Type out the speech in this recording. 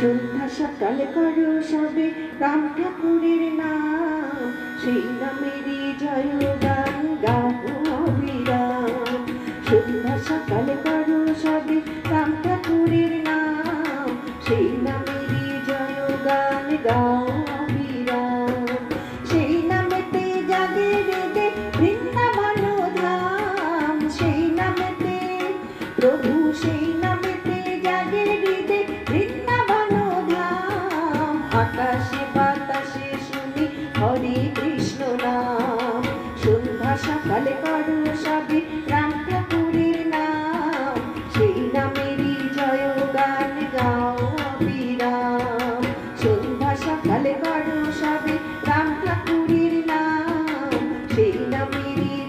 সন্ধ্যা সকাল করো সবে। রাম ঠাকুরের নাম, সেই নামেরই জয় গান গাও অবিরাম সন্ধ্যা সকাল করো সবে, রাম ঠাকুরের নাম, সেই নামেরই জয় গান গাও অবিরাম সেই নামেতে জাগে বেদে বৃন্দাবন ধাম, সেই নামেতে প্রভু সেই নাম আকাশে বাতাসে শুনি হরে কৃষ্ণ নাম। সন্ধ্যা সকালে করো সবে রাম ঠাকুরের নাম। সেই নামেরই জয় গান গাও বিরাম সন্ধ্যা সকালে করো সবে রাম ঠাকুরের নাম। সেই নামেরই